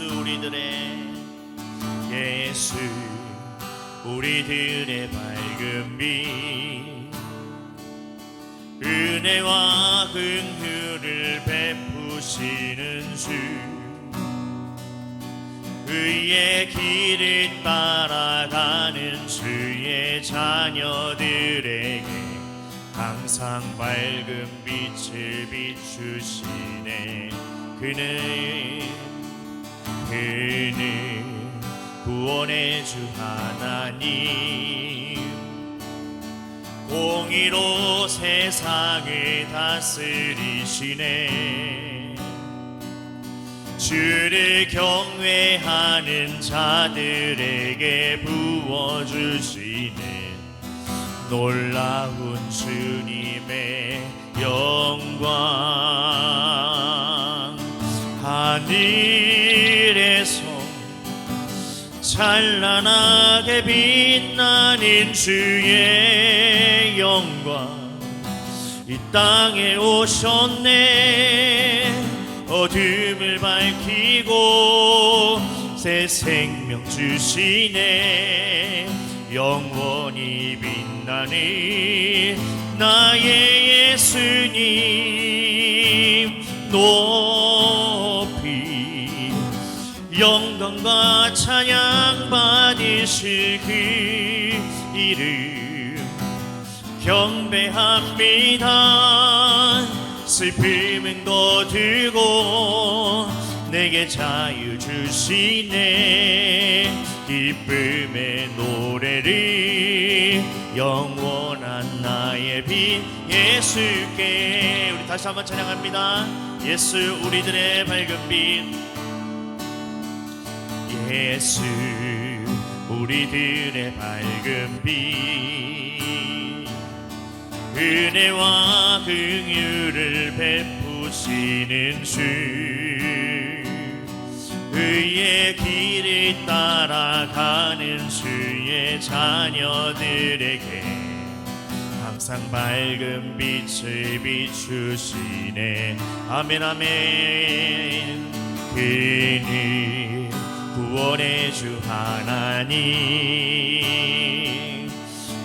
예수 우리들의 예수 우리들의 밝은 빛 은혜와 긍휼을 베푸시는 주 의의 길을 따라가는 주의 자녀들에게 항상 밝은 빛을 비추시네. 그는 그는 구원의 주 하나님. 공의로 세상을 다스리시네. 주를 경외하는 자들에게 부어주시는 놀라운 주님의 영광. 하늘에서 찬란하게 빛나는 주의 영광. 이 땅에 오셨네. 어둠을 밝히고 새 생명 주시네. 영원히 빛나는 나의 예수님 높이 영광과 찬양 받으실 그 이름 경배합니다. 슬픔은 거두고 내게 자유 주시네. 기쁨의 노래를 영원한 나의 빛 예수께 우리 다시 한번 찬양합니다. 예수 우리들의 밝은 빛 예수 우리들의 밝은 빛. 은혜와 긍휼을 베푸시는 주. 의의 길을 따라가는 주의 자녀들에게 항상 밝은 빛을 비추시네. 아멘 아멘. 그는 구원의 주 하나님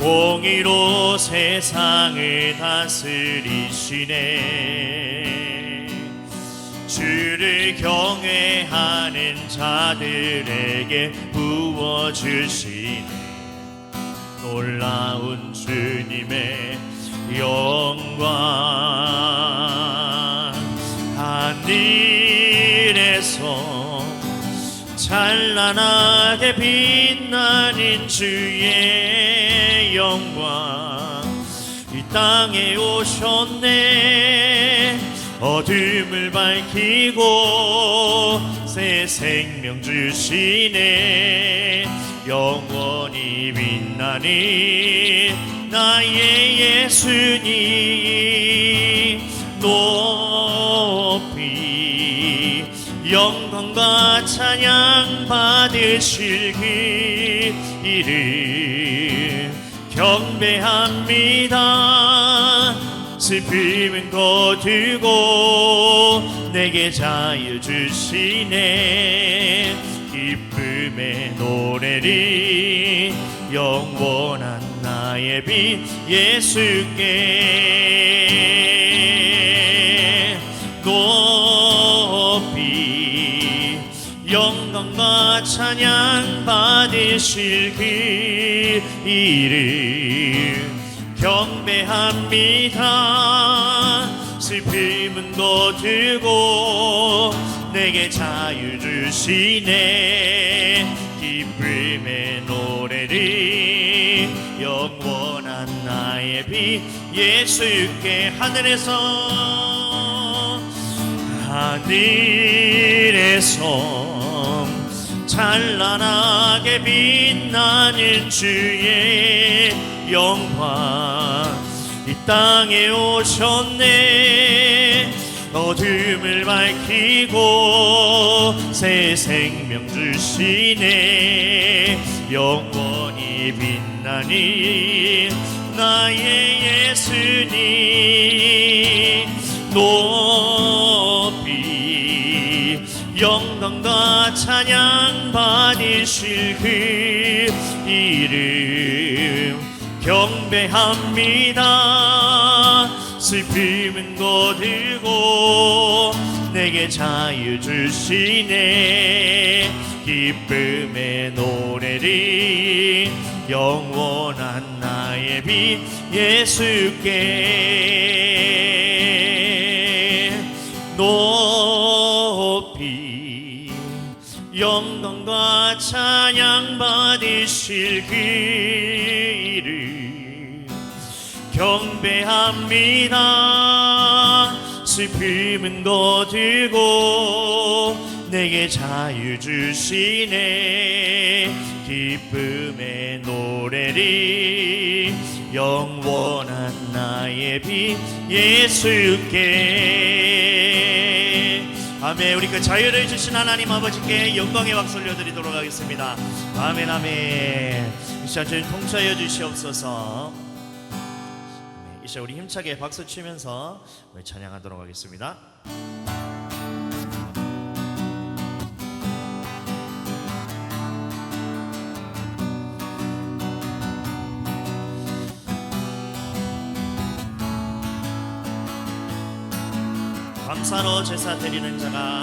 공의로 세상을 다스리시네. 주를 경외하는 자들에게 부어주시네. 놀라운 주님의 영광 하늘 찬란하게 빛나는 주의 영광. 이 땅에 오셨네. 어둠을 밝히고 새 생명 주시네. 영원히 빛나는 나의 예수님 찬양 받으실 그 이름 경배합니다. 슬픔은 거두고 내게 자유 주시네. 기쁨의 노래를 영원한 나의 빛 예수께 찬양 받으실 그 이름. 경배합니다. 슬픔은 거두고 내게 자유 주시네. 기쁨의 노래를 영원한 나의 빛 예수께 하늘에서 하늘에서 찬란하게 빛나는 주의 영광 이 땅에 오셨네. 어둠을 밝히고 새 생명 주시네. 영원히 빛나니 나의 예수님 영광 영광과 찬양 받으실 그 이름 경배합니다. 슬픔은 거두고 내게 자유 주시네. 기쁨의 노래를 영원한 나의 빛 예수께 그 이름 경배합니다. 슬픔은 거두고 내게 자유 주시네. 기쁨의 노래를 영원한 나의 빛 예수께 아멘. 우리 그 자유를 주신 하나님 아버지께 영광의 박수 올려드리도록 하겠습니다. 아멘 아멘. 이 시간 통치하여 주시옵소서. 네, 이 시간 우리 힘차게 박수 치면서 찬양하도록 하겠습니다 감사로 제사 드리는 자가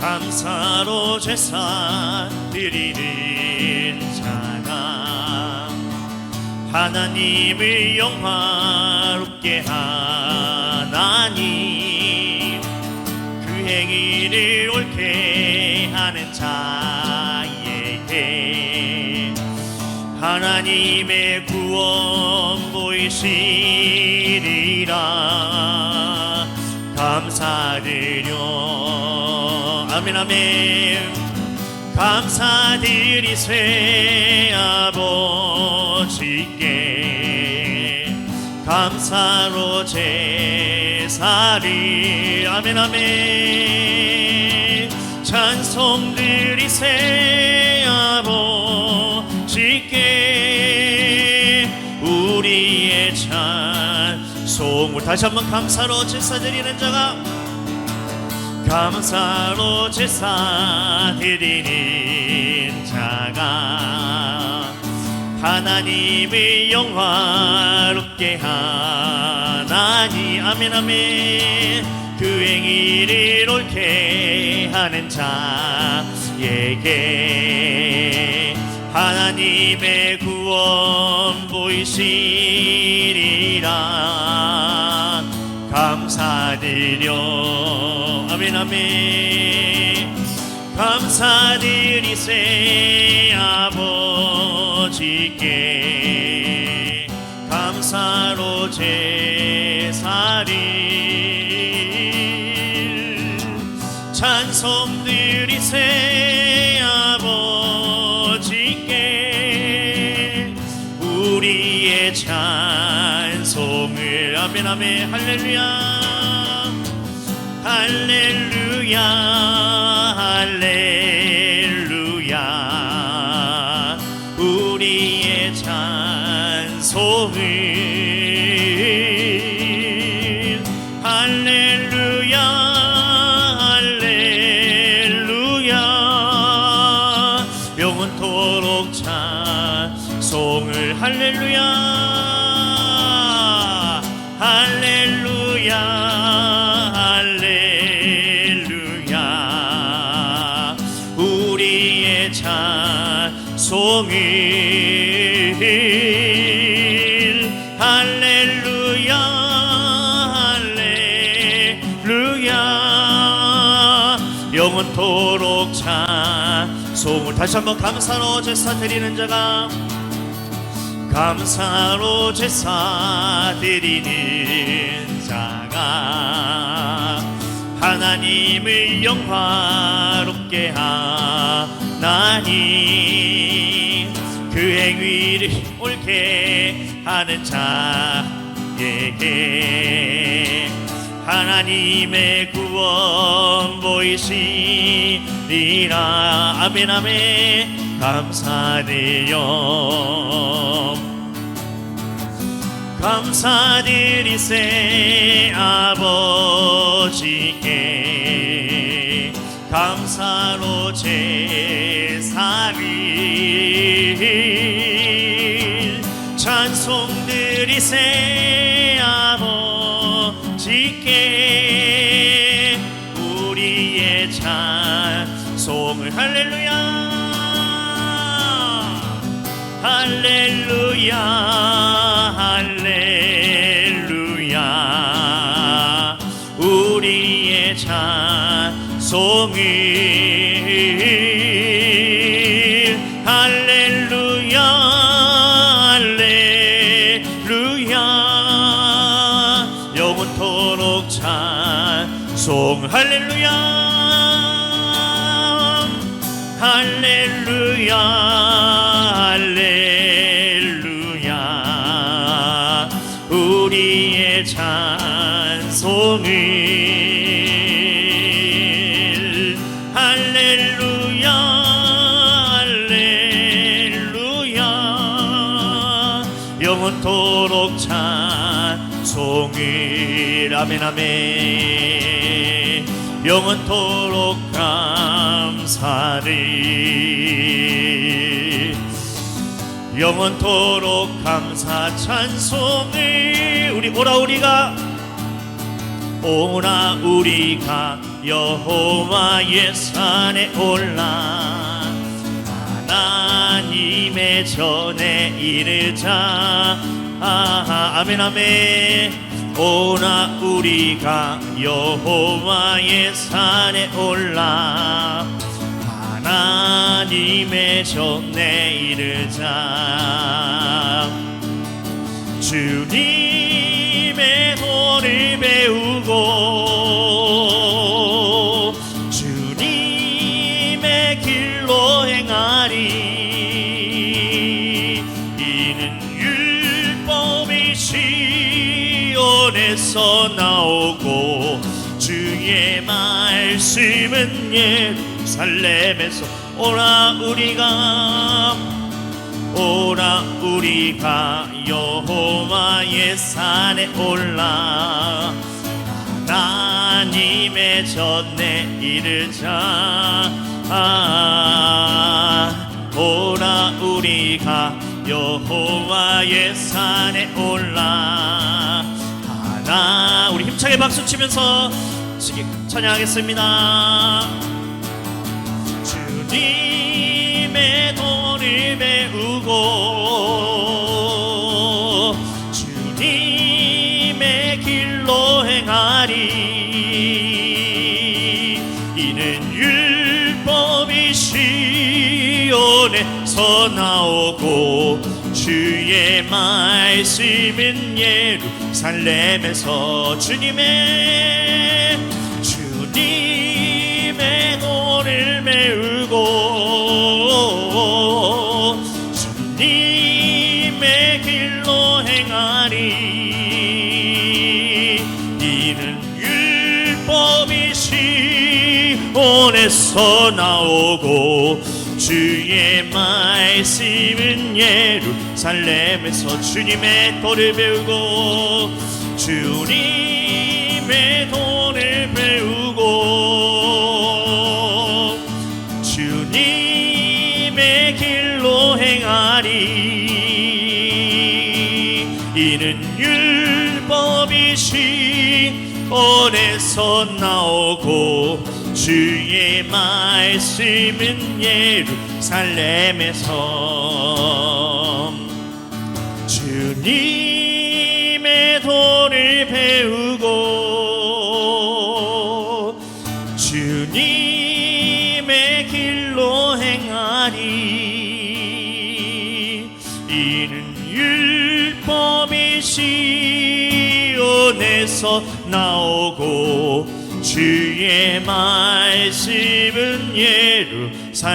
감사로 제사 드리는 자가 하나님을 영화롭게 하나님 그 행위를 옳게 하는 자에게 하나님의 구원 보이시리라 감사드려. 아멘 아멘. 감사드리세 아버지께 감사로 제사를 아멘 아멘. 찬송 드리세 아버지 송을 다시 한번 감사로 제사 드리는 자가 감사로 제사 드리는 자가 하나님을 영화롭게 하나니 아멘 아멘. 그 행위를 옳게 하는 자에게 하나님의 구원 보이시리라 감사드려. 아멘 아멘. 감사드리세 아버지께 감사로 제사를 찬송 드리세 아버지께 우리의 찬 아멘 아멘 할렐루야. 할렐루야 할렐루야 한번 감사로 제사 드리는 자가 감사로 제사 드리는 자가 하나님을 영화롭게 하나니 그 행위를 옳게 하는 자에게 하나님의 구원 보이시 리라 아멘 아멘 감사드려 감사드리세 아버지께 감사로 제사를 새 아버지 할렐루야 아멘 아멘. 영원토록 감사를. 영원토록 감사 찬송을 우리 오라 우리가. 오라 우리가 여호와의 산에 올라. 하나님의 전에 이르자. 아, 아멘 아멘 오라 우리가 여호와의 산에 올라 하나님의 전에 이르자. 주님의 도를 배우고 주님의 길로 행하리. 이는 율법이 시 온에서 나오고 주의 말씀은 예루살렘에서 오라 우리가 오라 우리가 여호와의 산에 올라 하나님의 전에 이르자. 아, 오라 우리가 여호와의 산에 올라 우리 힘차게 박수 치면서 찬양하겠습니다. 주님의 도를 배우고 주님의 길로 행하리. 이는 율법이 시온에서 나오고 주의 말씀은 예루살렘에서 주님의 주님의 도를 메우고 주님의 길로 행하리. 이는 율법이 시온에서 나오고 주의 말씀은 예루살렘에서 주님의 도를 배우고 주님의 도를 배우고 주님의 길로 행하리. 이는 율법이 시온에서 나오고 주의 말씀은 예루살렘에서. 주님의 도를 배우고 주님의 길로 행하리. 이는 율법이 시온에서 나오고 주의 말씀은 예루살렘에서.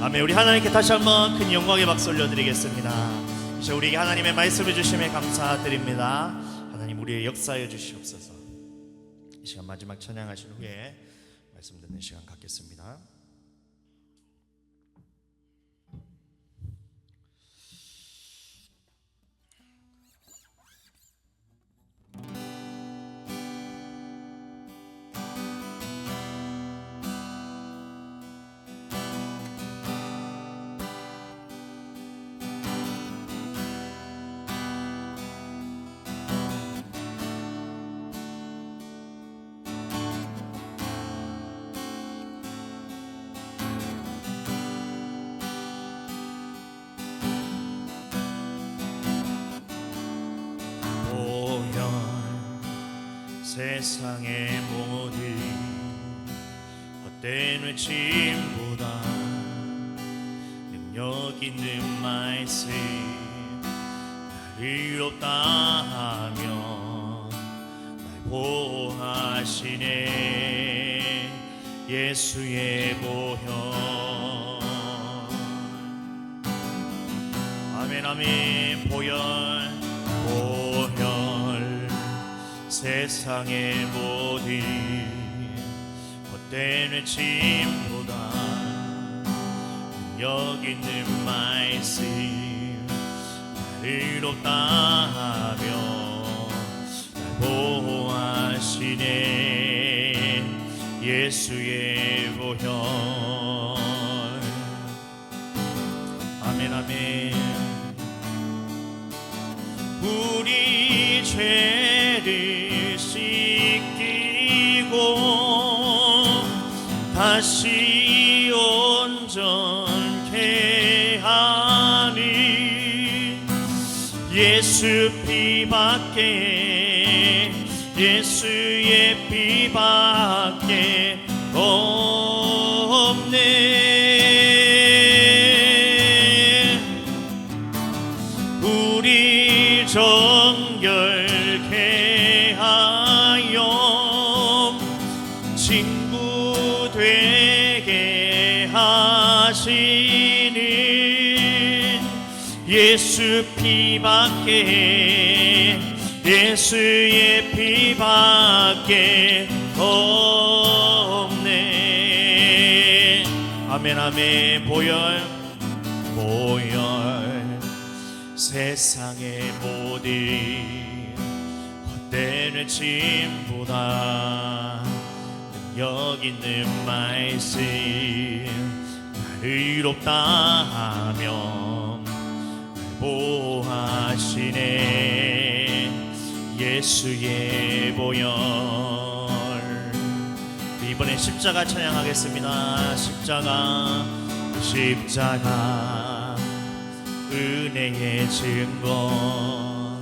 아멘. 우리 하나님께 다시 한번 큰 영광의 박수 올려드리겠습니다. 이제 우리에게 하나님의 말씀을 주심에 감사드립니다. 하나님 우리의 역사해 주시옵소서. 이 시간 마지막 찬양하신 후에 말씀 듣는 시간 갖겠습니다 세상의 모든 헛된 외침보다 능력 있는 말씀 나를 의롭다 하며 날 보호하시네. 예수의 보혈. 아멘 아멘. 보혈 세상의 모든 헛된 외침보다 능력 있는 말씀 나를 의롭다 하며 날 보호하시네. 예수의 온전케 하니 예수 피밖에 예수의 피밖에 예수 피밖에 예수의 피밖에 없네. 아멘 아멘. 보혈 보혈. 세상의 모든 헛된 외침보다 능력 있는 말씀 나를 의롭다 하며 날 보호하시네. 예수의 보혈. 이번에 십자가 찬양하겠습니다. 십자가 십자가. 은혜의 증거.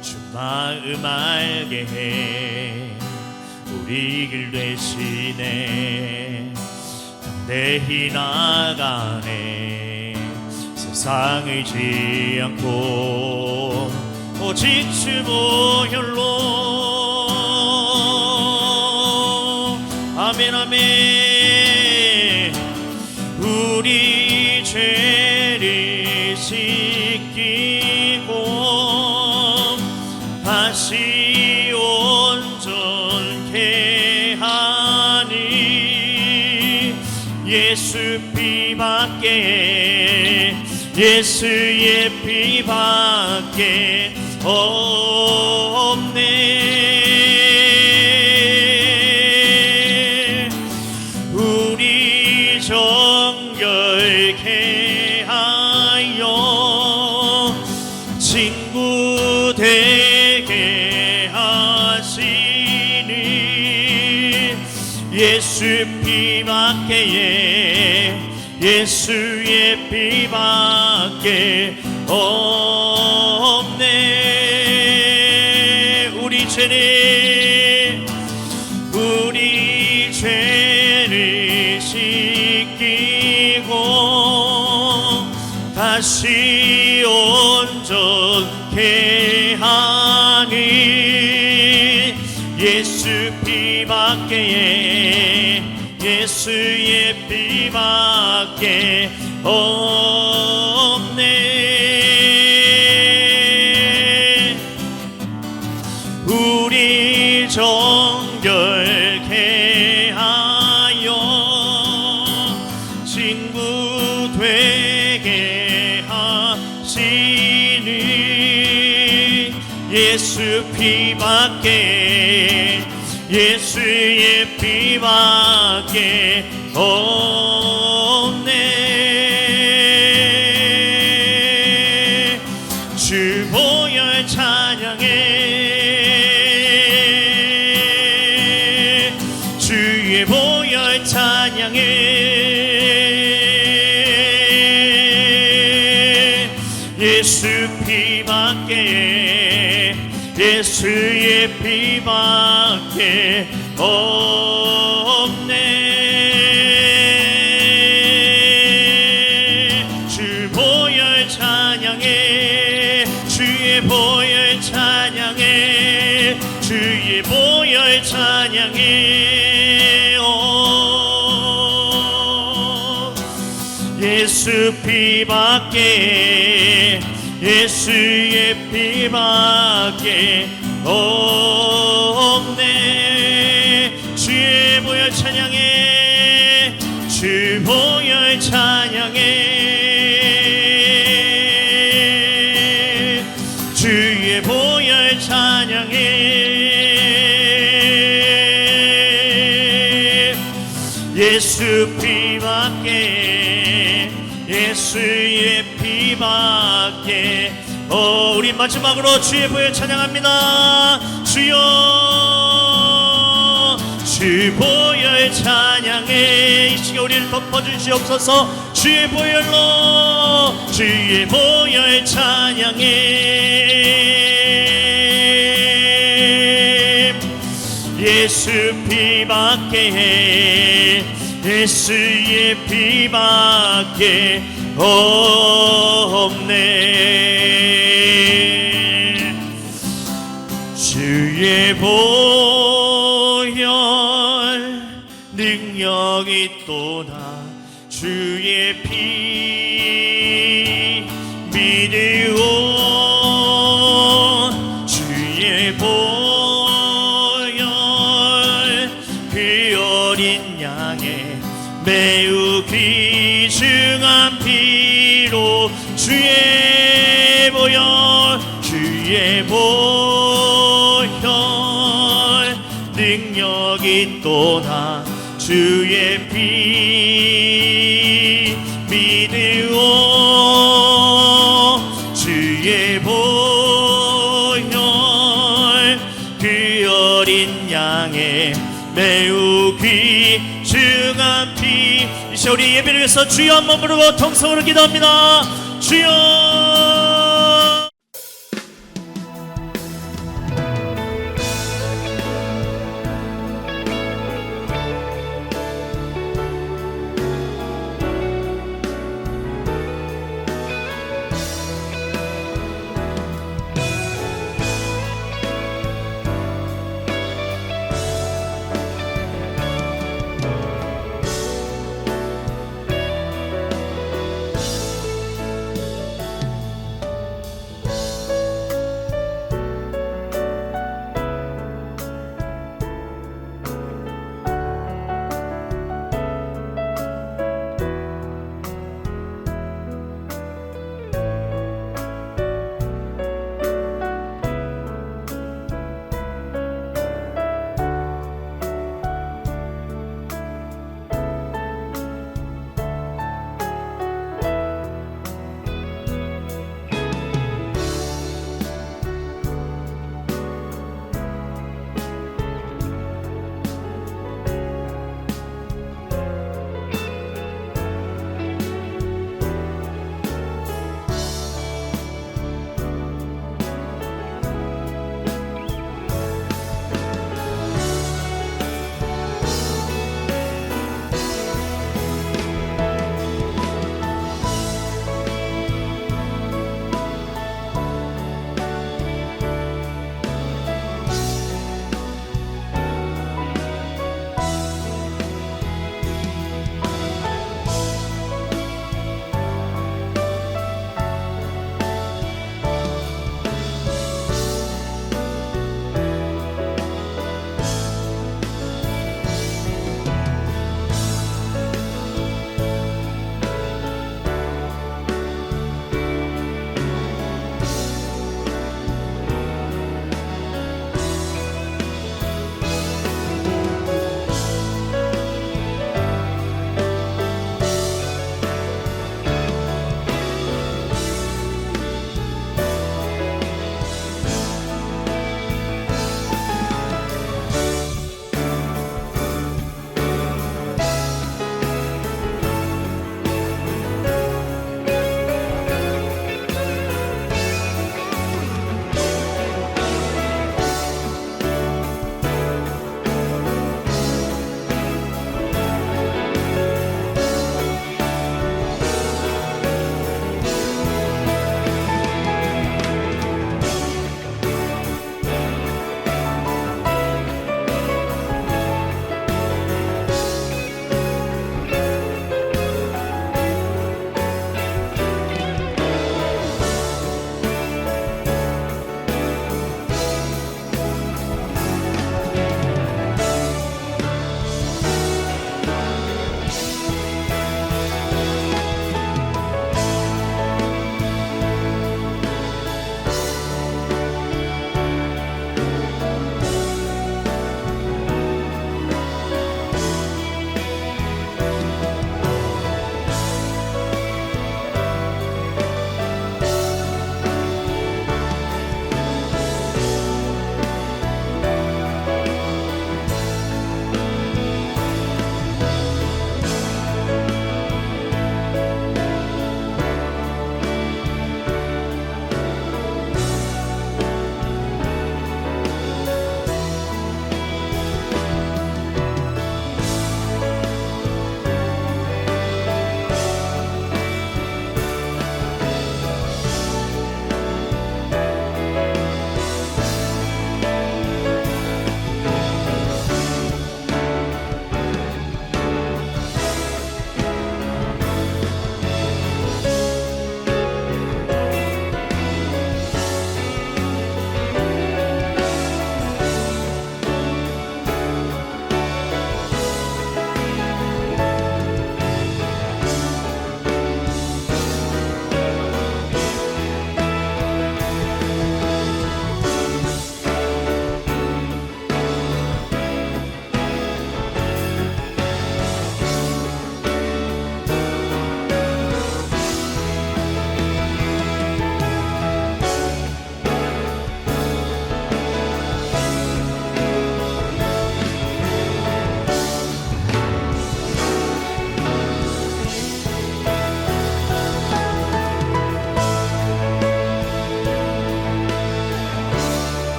주 마음 알게 해. 우리 길 대신에 담대히 나가네 세상을 지않고 오직 주 보혈로. 아멘 아멘. 우리 죄를 씻기고 다시 온전케 하니 예수 피밖에 예수의 피밖에 없네. 우리 정결케 하여 친구 되게 하시는 예수 피밖에 예수 죄를 씻기고 다시 온전케 하니 예수 피밖에 예수의 피밖에 주 보혈 찬양해 주의 보혈 찬양해 예수 피밖에 예수의 피밖에 피밖에 예수의 피밖에 없네. 주의 보혈 찬양해 주 보혈 찬양해 밖에 어 우리 마지막으로 주의 보혈 찬양합니다. 주여 주 보혈 찬양해. 이 시간 우리를 덮어주시옵소서. 주의 보혈로 주의 보혈 찬양해. 예수 피밖에 예수의 피밖에 없네. 주의 보혈 능력이 또다 주의 피 능력이 또다 주의 피 믿으오. 주의 보혈 그 어린 양의 매우 귀중한 피. 이제 우리 예배를 위해서 주여 한번 부르고 통성으로 기도합니다. 주여